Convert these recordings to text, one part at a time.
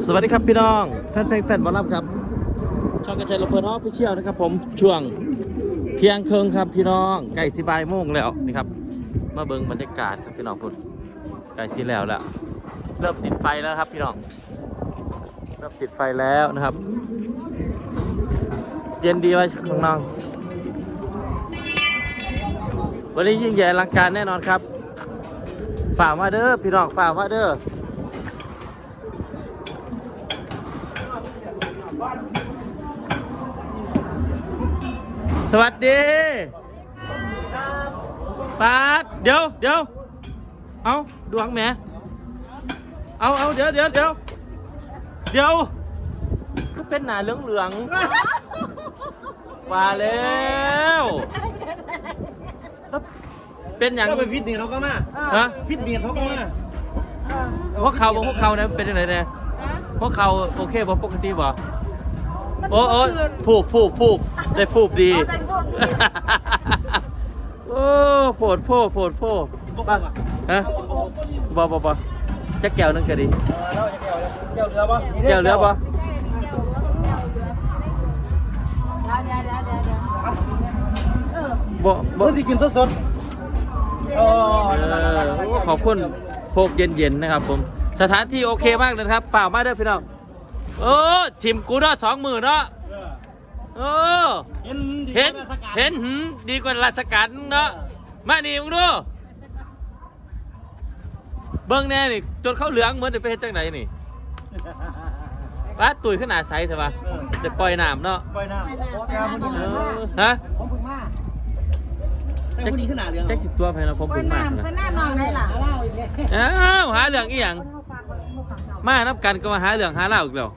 สวัสดีครับพี่น้อง แฟนเพลงแฟนบอลลับครับ ช่องกระจายระเบิดออฟฟิเชียลนะครับผมช่วงเที่ยงเครึ่งครับพี่น้องไก่สิบายโมงแล้วนี่ครับมาเบิ่งบรรยากาศครับพี่น้องพุ่นไก่สิแล้วแล้วเริ่มติดไฟแล้วครับพี่น้องเริ่มติดไฟแล้วนะครับ เย็นดีไหมข้างนอกวันนี้ยิ่งใหญ่อลังการแน่นอนครับ ฝากมาเด้อพี่น้องฝากมาเด้อ สวัสดีปาดเดี๋ยวเดี๋ยวเอาดวงแหมเอาเอาเดี๋ยวเดี๋ยวเดี๋ยวเดี๋ยวก็เป็นหนาเหลืองเหลืองๆมาแล้วแล้วเป็นอย่างก็ไปฟิตเนสเขาก็มาฮะฟิตเนสเขาก็มาพวกเขาบ่พวกเขาเนี่ยเป็นยังไงเนี่ยพวกเขาโอเคบ่ปกติบ่ โอ้โอ้ฟูบฟูบฟูบได้ฟูบดี โอ้โผดโพโผดโพบอกว่าฮะบ่บ่บ่จะแก้วหนึงก็ดีเราจะแก้วเรือปะแก้วเหลือบ่เดี๋ยวเดี๋ยวเดี๋ยวเดี๋ยวเดี๋ยวเออบ่บ่เมื่อสิกินสดๆโอ้เออโอ้ขอบคุณโคกเย็นๆนะครับผม สถานที่โอเคมากเลยนะครับเปล่ามาเด้อพี่น้อง โอ้ทีมกูเนาะสองหมื่นเนาะโอ้เห็นเห็นเห็นหืมดีกว่าราชการเนาะมานี่มึงดูเบิ้งแน่นี่จนเขาเหลืองเหมือนจะไปเฮ็ดจังไหนนี่ป้าตุยขนาดใสเถอะปะจะปล่อยน้ำเนาะปล่อยน้ำโอ้แก้วคนนี้เอหนาอฮะผมเพิ่งมาแก้วคนนี้ขนาดเรือแจ็คสิตัวไปแล้วผมไปเพิ่งมาน้ำไปนะหน้านองได้ล่ะเล่าอีกเลยอ้าวหาเรื่องอีหยัง มานับกันก็มาหาเรื่องหาเล่าอีกแล้ว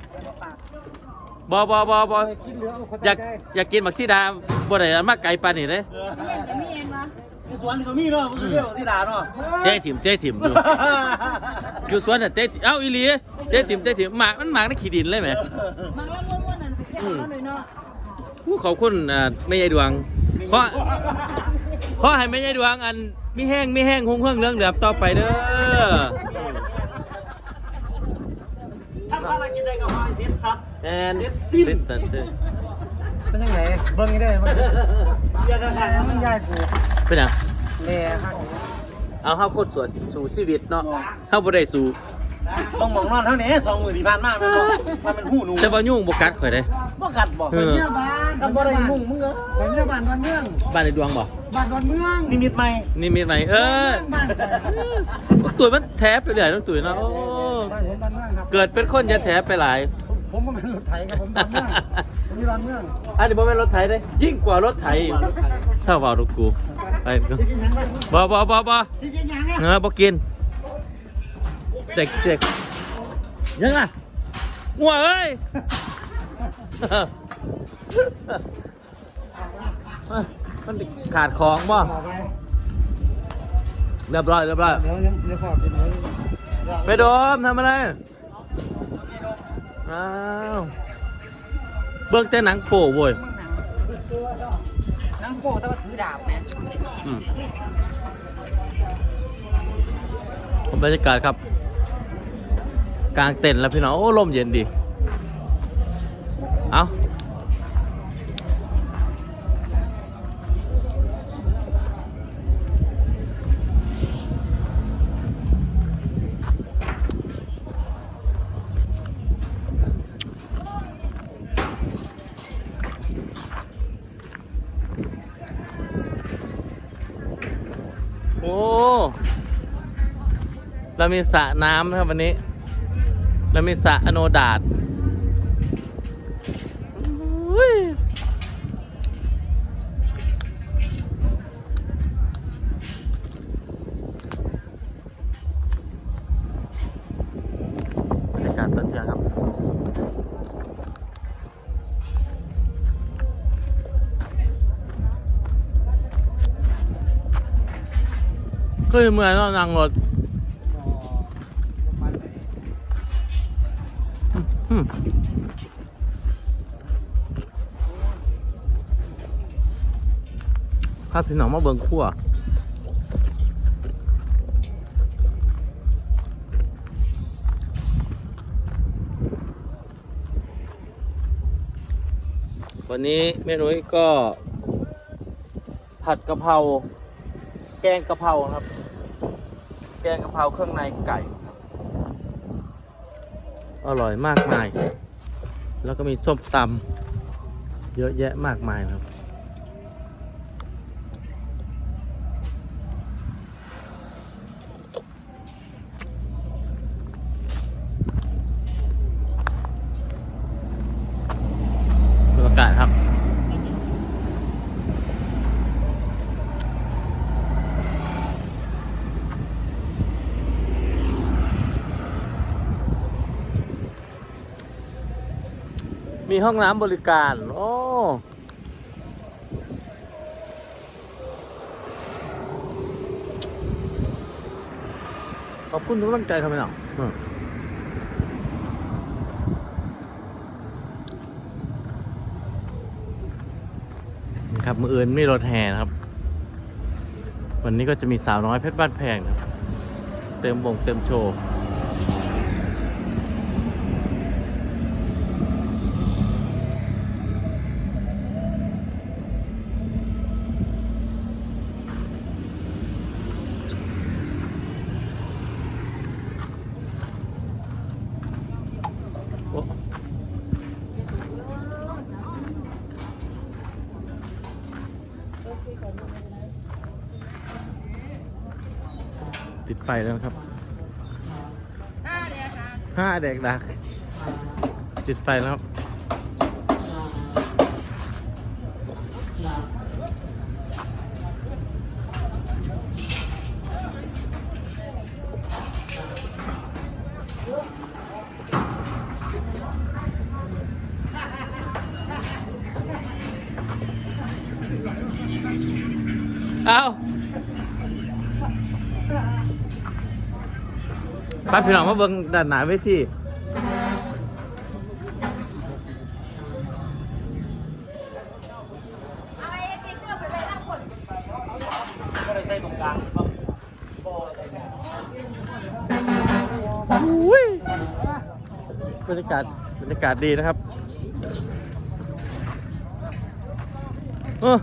บอบอบอบอกินเหลือเอาคนอยากอยากกินบักซีดาบ่ได้มาไกลปานนี่เด้เย็นจะมีเอ็นวะในสวนนี่ก็มีเนาะมันคือเรื่องสีดาเนาะเต้ถิ่มเต้ถิ่มอยู่อยู่สวนน่ะเต้ถิ่มเอ้าอีหลีเต้ถิ่มเต้ถิ่มหมากมันหมากในขี้ดินเลยไหมมังละม้วนๆนั่นไปแค่เขาหน่อยเนาะผู้ขอบคุณอ่าแม่ยายดวงขอขอให้แม่ยายดวงอันมีแห้งมีแห้งหงเฮืองเรื่องเหลือบต่อไปเด้อ ทำภารกิจใดก็ขอให้เสร็จสับ แอนเสร็จสิ้น เสร็จสับเสร็จเป็นยังไงเบิ้งยังได้มันอยากขายมันยากกูเป็นหยังเล่ฮักเอาเฮาคนสวยสู่ชีวิตเนาะเฮาบ่ได้สู่ต้องมองนอนเท่านี้สองหมื่นที่ผ่านมามันบอกมันเป็นหูหนูแต่ว่ายุ่งบ่กัดข่อยเด้ บ่กัดบ่เออ เนี่ยบ้านกันบ่ได้มุ่งมึงเหรอไปเนี่ยบ้านดอนเมืองบ้านในดวงบ่บ้านดอนเมืองนิมิตใหม่นี่มีไหมเออบ้านบักตุ๋ยมันแท้ไปเรื่อยน้องตุ๋ยเนาะโอ้บ้านผมดอนเมืองครับเกิดเป็นคนจะแท้ไปหลาย ผมผมก็เป็นรถไถครับผมดอนเมืองผมอยู่ดอนเมืองอันนี้บ่แม่นรถไถเด้ยิ่งกว่ารถไถอีกเศร้าเว้าลูกกูไปกูที่กินหยังไงบ่บ่บ่บ่ที่กินหยังไงเออบ่กินเด็กเด็กยังอะงัวเอ้ยมันขาดของบ่ต่อไปเรียบร้อยเรียบร้อยเดี๋ยวเดี๋ยวฝากกินเลยไปโดมทำอะไร อ้าวเบิ่งแต่หนังโป้เว้ยนังโปแต่ว่าถือดาบนะอืมบรรยากาศครับ กลางเต็นท์แล้วพี่น้องโอ้ลมเย็นดี เอา เรามีสระน้ำนะครับวันนี้ เรามีสระอโนดาตบรรยากาศตอนเทียงครับก็เหมือนเรานั่งรถ ภาพพี่น้องมะเบิงขั้ววันนี้แม่นุ้ยก็ ผัดกะเพราแกงกะเพราครับ แกงกะเพราเครื่องในไก่ อร่อยมากมาย แล้วก็มีส้มตำเยอะแยะมากมายครับ บรรยากาศครับ มีห้องน้ำบริการ โอ้ขอบคุณทุกกำลังใจทำไมหนออืมนี่ครับมืออื่นมีรถแห่นะครับ วันนี้ก็จะมีสาวน้อยเพชรบ้านแพงครับ เติมบงเติมโชว์ ติดไฟแล้วนะครับห้าเด็กดัก ติดไฟแล้วครับเอา ไปพี่น้องมาเบิ่งด้านหน้าเวทีเอาไอ้ติ๊กเกอร์ไปไว้ข้างบนก็ได้ใช้ตรงกลางครับอุ้ยบรรยากาศบรรยากาศดีนะครับ เออ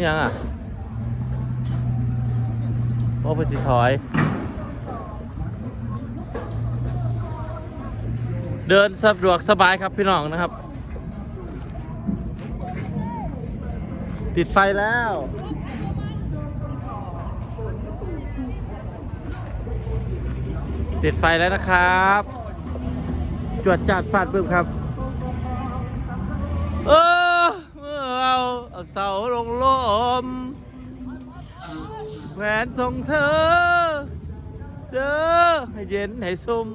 นี่ยังอะโอ้ไปสิถอย เดินสะดวกสบายครับพี่น้องนะครับ ติดไฟแล้วติดไฟแล้วนะครับ จวดจัดฟาดบึ้มครับ เออ เอาเอาเสาลงลมแหวนทรงเธอ เด้อให้เย็นให้ซุ่ม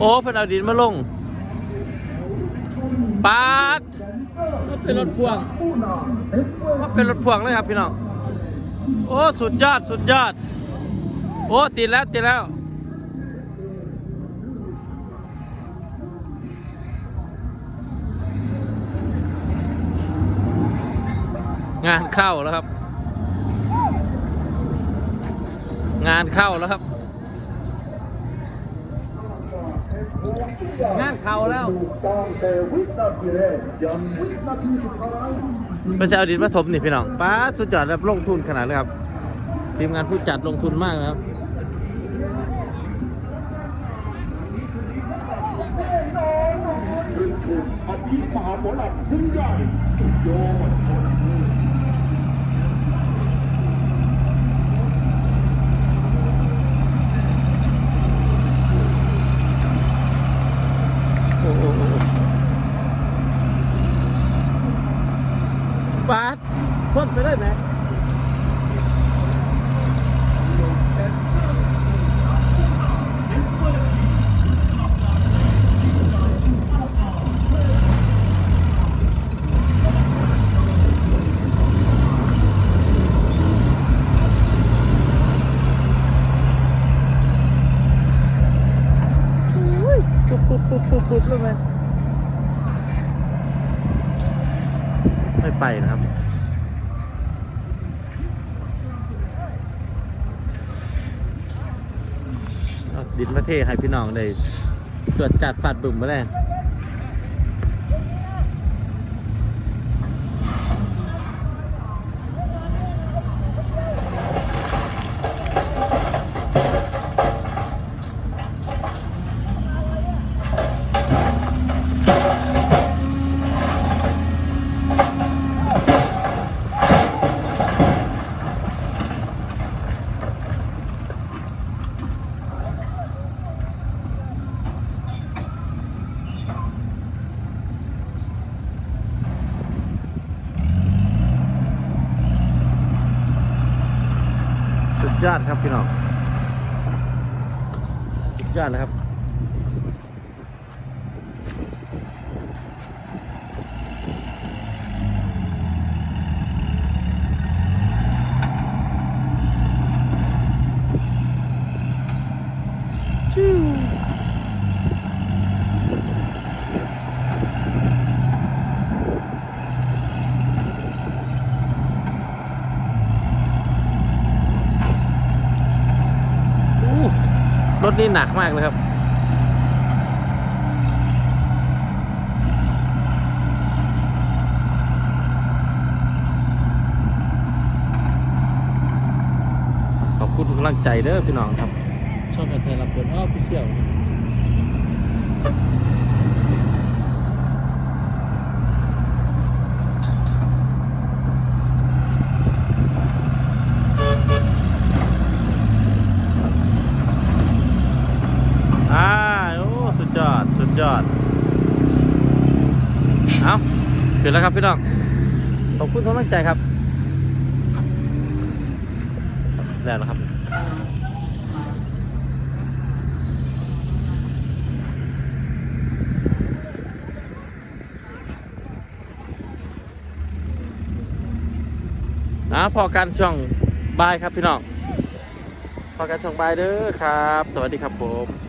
โอ้เพิ่นเอาดินมาลงปาดมันเป็นรถพ่วงมันเป็นรถพ่วงเลยครับพี่น้อง โอ้ สุดยอด สุดยอด โอ้ ติดแล้ว ติดแล้ว งานเข้าแล้วครับ งานเข้าแล้วครับ งานเข้าแล้ว ไม่ใช่เอาดินมาถมนี่พี่น้องป้าสุดยอดแล้วลงทุนขนาดเลยครับทีมงานผู้จัดลงทุนมากนะครับโอ้โหโอ้โหบาสพ่นไปได้ไหมอุ้ยปุ๊บปุ๊บปุ๊บปุ๊บปุ๊บเลยไหม ไปนะครับเอา ดินมาเทให้พี่น้องได้ตรวจจัดฝาดบึ่มมาแล้ว ยอดครับพี่น้องสุดยอดนะครับ ชิวอู้รถ นี่หนักมากเลยครับ ขอบคุณกำลังใจเด้อพี่น้องครับ ช่องการแชร์รับผลอ้อพี่เชี่ยวอ่าโอ้ สุดยอด สุดยอด เอาขึ้นแล้ว ครับพี่น้องขอบคุณทุกกำลังใจครับแล้วนะครับนะพอกันช่วงบ่ายครับพี่น้องพอกันช่วงบ่ายเด้อครับ สวัสดีครับผม